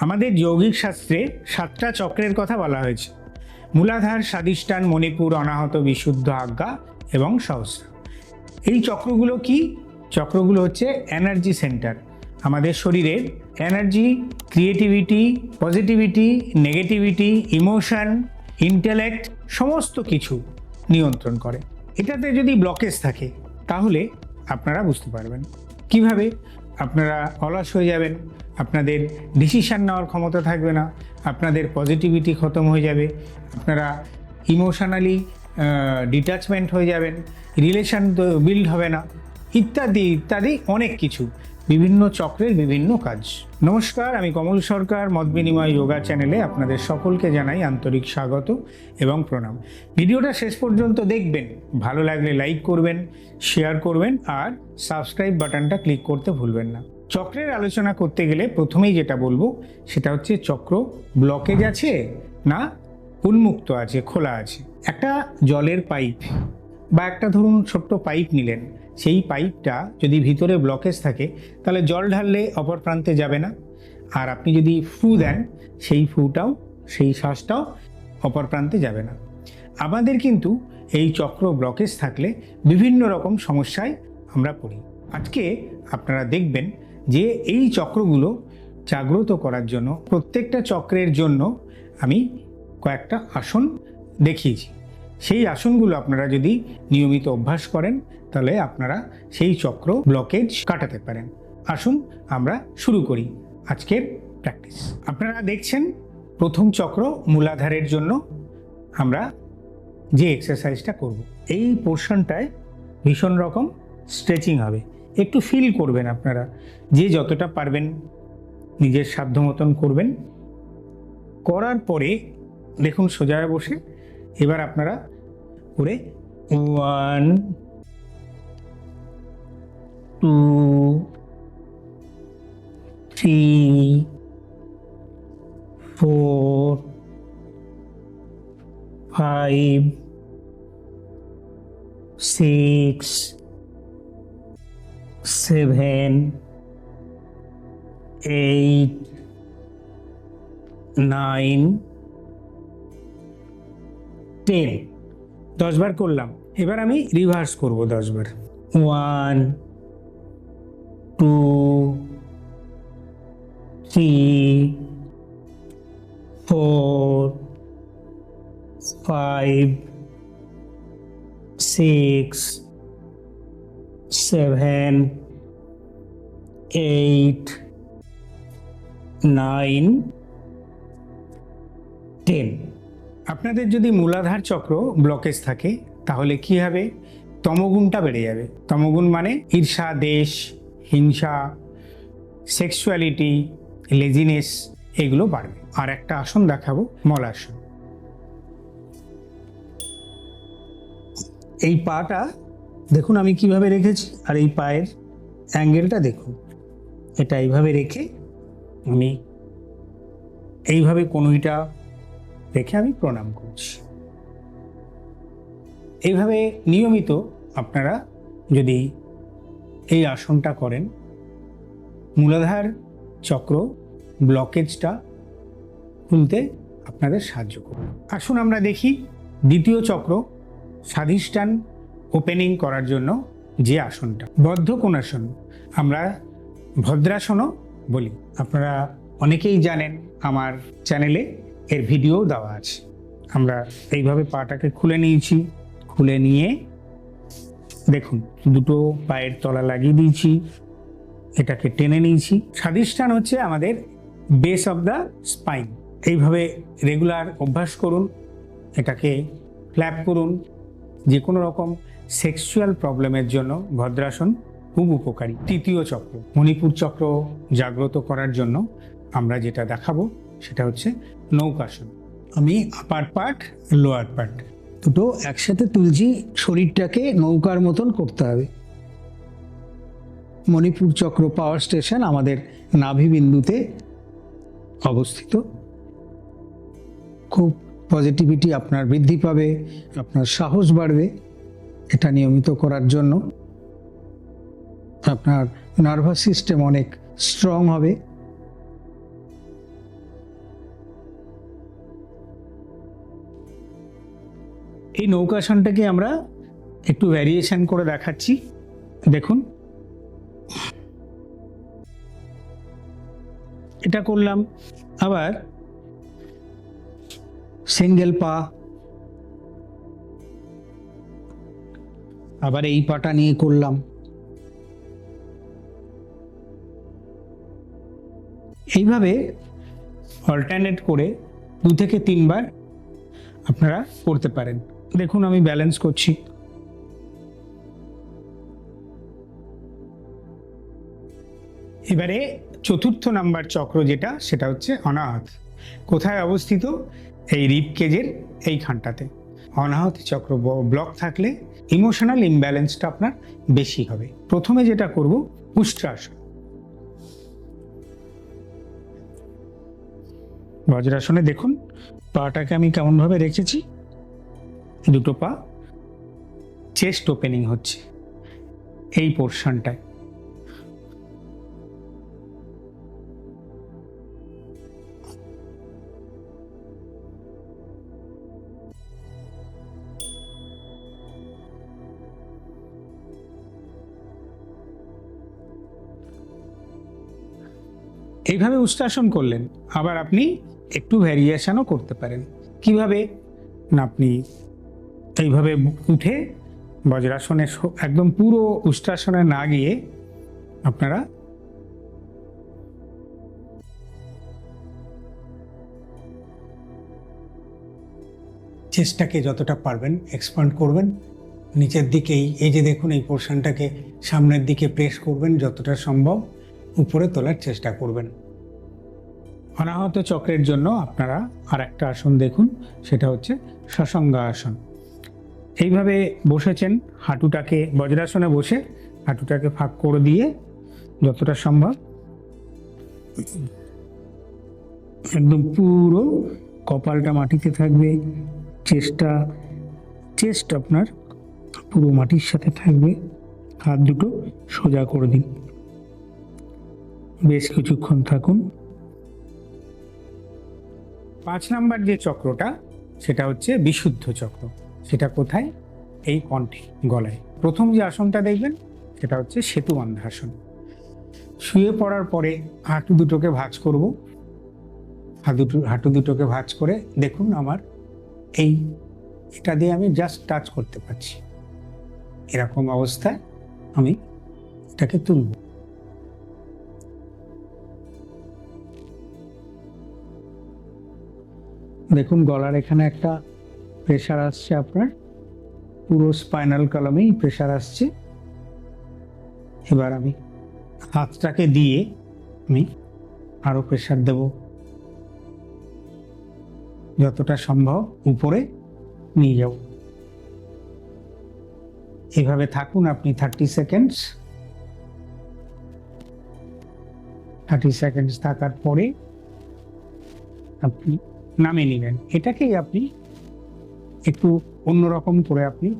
আমাদের যৌগিক শাস্ত্রে সাতটা চক্রের কথা বলা হয়েছে। মূলাধার স্বাদিষ্টান মণিপুর, অনাহত, বিশুদ্ধ, আজ্ঞা এবং সহস্র। এই চক্রগুলো কি? চক্রগুলো হচ্ছে এনার্জি সেন্টার আমাদের শরীরের energy creativity positivity negativity emotion intellect সমস্ত কিছু নিয়ন্ত্রণ করে। এটাতে যদি ব্লকেজ থাকে, তাহলে আপনারা বুঝতে পারবেন। কীভাবে? আপনারা অলস হয়ে যাবেন, আপনাদের ডিসিশান নেওয়ার ক্ষমতা থাকবে না, আপনাদের পজিটিভিটি খতম হয়ে যাবে, আপনারা ইমোশনালি ডিট্যাচমেন্ট হয়ে যাবেন রিলেশান বিল্ড হবে না, ইত্যাদি ইত্যাদি অনেক কিছু। বিভিন্ন চক্রের বিভিন্ন কাজ। নমস্কার, আমি কমল সরকার, মত বিনিময় যোগা চ্যানেলে আপনাদের সকলকে জানাই আন্তরিক স্বাগত এবং প্রণাম। ভিডিওটা শেষ পর্যন্ত দেখবেন, ভালো লাগলে লাইক করবেন, শেয়ার করবেন আর সাবস্ক্রাইব বাটনটা ক্লিক করতে ভুলবেন না। চক্রের আলোচনা করতে গেলে প্রথমেই যেটা বলব, সেটা হচ্ছে চক্র ব্লকেজ আছে না উন্মুক্ত আছে, খোলা আছে। একটা জলের পাইপ বা একটা ধরুন ছোট্ট পাইপ নিলেন সেই পাইপটা যদি ভিতরে ব্লকেজ থাকে তাহলে জল ঢাললে অপর প্রান্তে যাবে না। আর আপনি যদি ফু দেন সেই ফুটাও সেই শ্বাসটাও অপর প্রান্তে যাবে না। আমাদের কিন্তু এই চক্র ব্লকেজ থাকলে বিভিন্ন রকম সমস্যায় আমরা পড়ি। আজকে আপনারা দেখবেন যে এই চক্রগুলো জাগ্রত করার জন্য প্রত্যেকটা চক্রের জন্য আমি কয়েকটা আসন দেখিয়েছি। সেই আসনগুলো আপনারা যদি নিয়মিত অভ্যাস করেন, তাহলে আপনারা সেই চক্র ব্লকেজ কাটাতে পারেন। আসুন আমরা শুরু করি আজকের প্র্যাকটিস আপনারা দেখছেন প্রথম চক্র মূলাধারের জন্য আমরা যে এক্সারসাইজটা করব। এই পোর্শনটায় ভীষণ রকম স্ট্রেচিং হবে। একটু ফিল করবেন আপনারা। যে যতটা পারবেন নিজের সাধ্য মতন করবেন। করার পরে দেখুন সোজা বসে এবার আপনারা করে one two three four five six seven eight nine ten. দশবার করলাম। এবার আমি রিভার্স করব দশবার। One two three four five six seven eight nine ten আপনাদের যদি মূলাধার চক্র ব্লকেজ থাকে, তাহলে কি হবে? তমগুণটা বেড়ে যাবে। তমগুণ মানে ঈর্ষা, দেশ, হিংসা সেক্সুয়ালিটি লেজিনেস এগুলো বাড়বে। আর একটা আসন দেখাবো মলাসন এই পাটা, দেখুন আমি কীভাবে রেখেছি, আর এই পায়ের অ্যাঙ্গেলটা দেখুন। এটা এইভাবে রেখে আমি এইভাবে কনুইটা রেখে আমি প্রণাম করছি। এইভাবে নিয়মিত আপনারা যদি এই আসনটা করেন, মূলাধার চক্র ব্লকেজটা খুলতে আপনাদের সাহায্য করবে। আসুন আমরা দেখি দ্বিতীয় চক্র স্বাধিষ্ঠান ওপেনিং করার জন্য যে আসনটা, বদ্ধ কোণাসন। আমরা ভদ্রাসনও বলি। আপনারা অনেকেই জানেন আমার চ্যানেলে এর ভিডিও দেওয়া আছে। আমরা এইভাবে পাটাকে খুলে নিয়েছি। খুলে নিয়ে দেখুন, দুটো পায়ের তলা লাগিয়ে দিয়েছি। এটাকে টেনে নিয়েছি। স্বাধিষ্ঠান হচ্ছে আমাদের বেস অফ দ্য স্পাইন এইভাবে রেগুলার অভ্যাস করুন, এটাকে ফ্ল্যাপ করুন। যে কোনো রকম সেক্সুয়াল প্রবলেমের জন্য ভদ্রাসন খুব উপকারী। তৃতীয় চক্র, মণিপুর চক্র জাগ্রত করার জন্য আমরা যেটা দেখাবো সেটা হচ্ছে নৌকাসন আমি আপার পার্ট লোয়ার পার্ট দুটো একসাথে তুলছি, শরীরটাকে নৌকার মতন করতে হবে। মণিপুর চক্র পাওয়ার স্টেশন আমাদের নাভি বিন্দুতে অবস্থিত। খুব পজিটিভিটি আপনার বৃদ্ধি পাবে, আপনার সাহস বাড়বে এটা নিয়মিত করার জন্য। আপনার নার্ভাস সিস্টেম অনেক স্ট্রং হবে। এই নৌকাসনটাকে আমরা একটু ভ্যারিয়েশন করে দেখাচ্ছি। দেখুন। এটা করলাম আবার সিঙ্গেল পা। আবার এই পাটা নিয়ে করলাম। এইভাবে অল্টারনেট করে দু থেকে তিনবার আপনারা করতে পারেন। দেখুন, আমি ব্যালেন্স করছি। এবারে চতুর্থ নাম্বার চক্র যেটা, সেটা হচ্ছে অনাহত। কোথায় অবস্থিত? এই রিপ কেজের এইখানটাতে। অনাহত চক্র ব্লক থাকলে ইমোশনাল ইমব্যালেন্সটা আপনার বেশি হবে। প্রথমে যেটা করব উষ্ট্রাসন বজ্রাসনে দেখুন, পাটাকে আমি কেমনভাবে রেখেছি। দুটো পা চেস্ট ওপেনিং হচ্ছে, এই পোর্শনটায় এইভাবে উষ্ট্রাসন করলেন, আবার আপনি একটু ভ্যারিয়েশনও করতে পারেন। কীভাবে? না, আপনি এইভাবে উঠে বজ্রাসনে একদম পুরো উষ্ট্রাসনে না গিয়ে আপনারা চেষ্টাকে যতটা পারবেন এক্সপান্ড করবেন। নিচের দিকেই, এই যে দেখুন এই পোর্শনটাকে সামনের দিকে প্রেস করবেন যতটা সম্ভব, উপরে তোলার চেষ্টা করবেন। অনাহত চক্রের জন্য আপনারা আর একটা আসন দেখুন, সেটা হচ্ছে সসঙ্গা আসন এইভাবে বসেছেন, হাঁটুটাকে বজ্রাসনে বসে হাঁটুটাকে ফাঁক করে দিয়ে যতটা সম্ভব একদম পুরো কপালটা মাটিতে থাকবে, চেষ্টা, চেস্ট আপনার পুরো মাটির সাথে থাকবে। হাত দুটো সোজা করে দিন। বেশ কিছুক্ষণ থাকুন। পাঁচ নাম্বার যে চক্রটা, সেটা হচ্ছে বিশুদ্ধ চক্র। কোথায়? এই কণ্ঠে, গলায়। প্রথম যে আসনটা দেখবেন, সেটা হচ্ছে সেতু আসন। শুয়ে পড়ার পরে হাঁটু দুটোকে ভাঁজ করব। হাঁটু হাঁটু দুটোকে ভাঁজ করে দেখুন আমার এই এটা দিয়ে আমি জাস্ট টাচ করতে পারছি। এরকম অবস্থায় আমি এটাকে তুলব। দেখুন গলার এখানে একটা প্রেশার আসছে আপনার। পুরো স্পাইনাল কলমেই প্রেশার আসছে। এবার আমি হাতটাকে দিয়ে আমি আরও প্রেশার দেব। যতটা সম্ভব উপরে নিয়ে যাব। এভাবে থাকুন আপনি থার্টি সেকেন্ডস থার্টি সেকেন্ডস থাকার পরে আপনি নামিয়ে নেবেন এটাকেই আপনি একটু অন্যরকম করে আপনি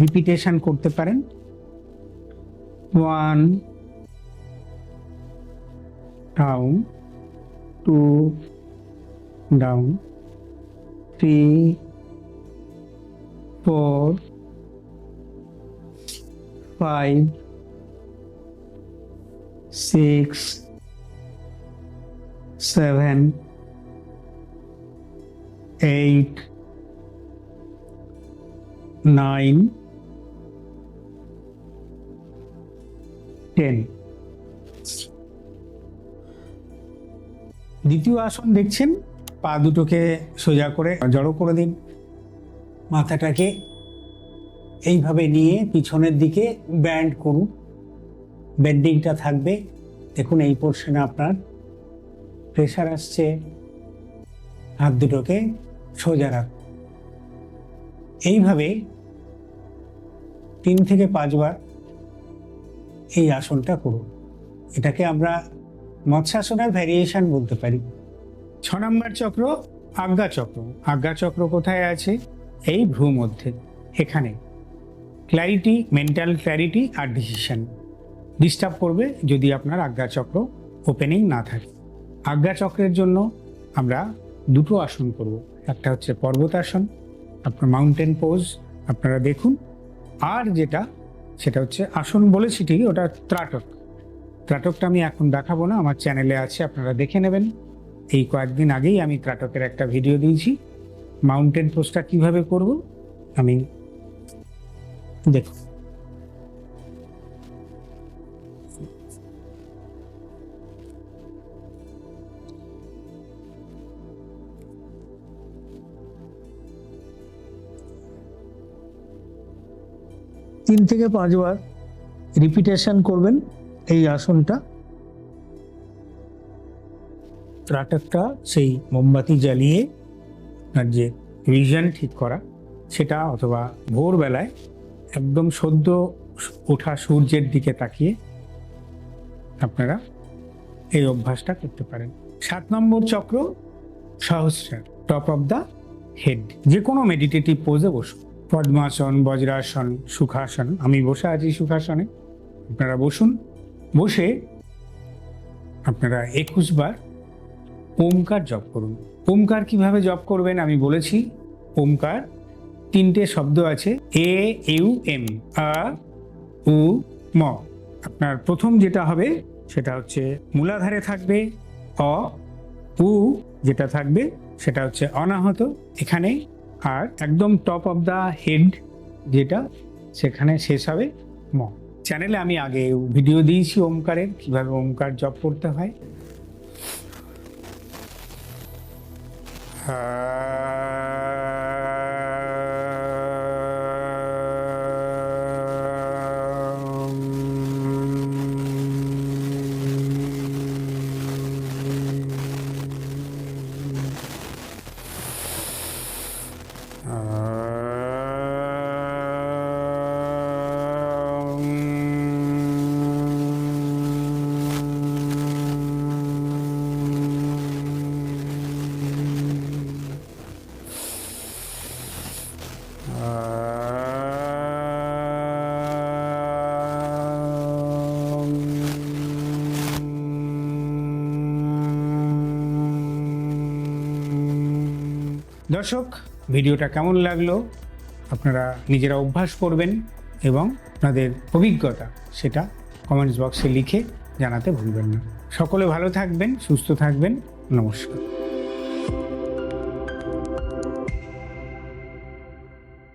রিপিটেশন করতে পারেন। One down two down three four five six seven eight nine ten দ্বিতীয় আসন দেখছেন? পা দুটোকে সোজা করে জড়ো করে দিন। মাথাটাকে এইভাবে নিয়ে পিছনের দিকে ব্যান্ড করুন। বেন্ডিংটা থাকবে। দেখুন এই পোর্শনে আপনার প্রেশার আসছে। হাত দুটোকে সোজা রাখ এইভাবে তিন থেকে পাঁচবার এই আসনটা করুন। এটাকে আমরা মৎস্যাসনের ভ্যারিয়েশন বলতে পারি। ছ নম্বর চক্র, আজ্ঞা চক্র। আজ্ঞা চক্র কোথায় আছে? এই ভ্রু মধ্যে। এখানে। ক্ল্যারিটি মেন্টাল ক্ল্যারিটি আর ডিসিশন ডিস্টার্ব করবে যদি আপনার আজ্ঞা চক্র ওপেনিং না থাকে। আজ্ঞা চক্রের জন্য আমরা দুটো আসন করব। একটা হচ্ছে পর্বতাসন আপনার মাউন্টেন পোজ আপনারা দেখুন। আর যেটা, সেটা হচ্ছে আসন বলেছি ঠিকই ওটা ত্রাটক। ত্রাটকটা আমি এখন দেখাবো না, আমার চ্যানেলে আছে, আপনারা দেখে নেবেন। এই কয়েকদিন আগেই আমি ত্রাটকের একটা ভিডিও দিয়েছি। মাউন্টেন পোস্টটা কীভাবে করব, আমি দেখুন। তিন থেকে পাঁচবার রিপিটেশন করবেন এই আসনটা। ত্রাটকটা সেই মোমবাতি জ্বালিয়ে আর যে ভিশন ঠিক করা, সেটা অথবা ভোরবেলায় একদম সদ্য ওঠা সূর্যের দিকে তাকিয়ে আপনারা এই অভ্যাসটা করতে পারেন। সাত নম্বর চক্র Sahasrara top of the head যে কোনো মেডিটেটিভ পোজে বসুন। পদ্মাসন, বজ্রাসন, সুখাসন। আমি বসে আছি সুখাসনে। আপনারা বসুন। বসে আপনারা একুশ বার ওমকার জপ করুন। ওমকার কীভাবে জপ করবেন আমি বলেছি। ওমকার তিনটে শব্দ আছে। এ, ইউ, এম, আ, উ, ম। আপনার প্রথম যেটা হবে সেটা হচ্ছে মূলাধারে থাকবে অ, উ, যেটা থাকবে সেটা হচ্ছে অনাহত। এখানে আর একদম টপ অফ দ্য হেড যেটা সেখানে শেষ হবে ম। চ্যানেলে আমি আগে ভিডিও দিয়েছি ওমকারের, কীভাবে ওমকার জপ করতে হয়। দর্শক ভিডিওটা কেমন লাগল, আপনারা নিজেরা অভ্যাস করবেন এবং আপনাদের অভিজ্ঞতা সেটা কমেন্টস বক্সে লিখে জানাতে ভুলবেন না। সকলে ভালো থাকবেন, সুস্থ থাকবেন, নমস্কার।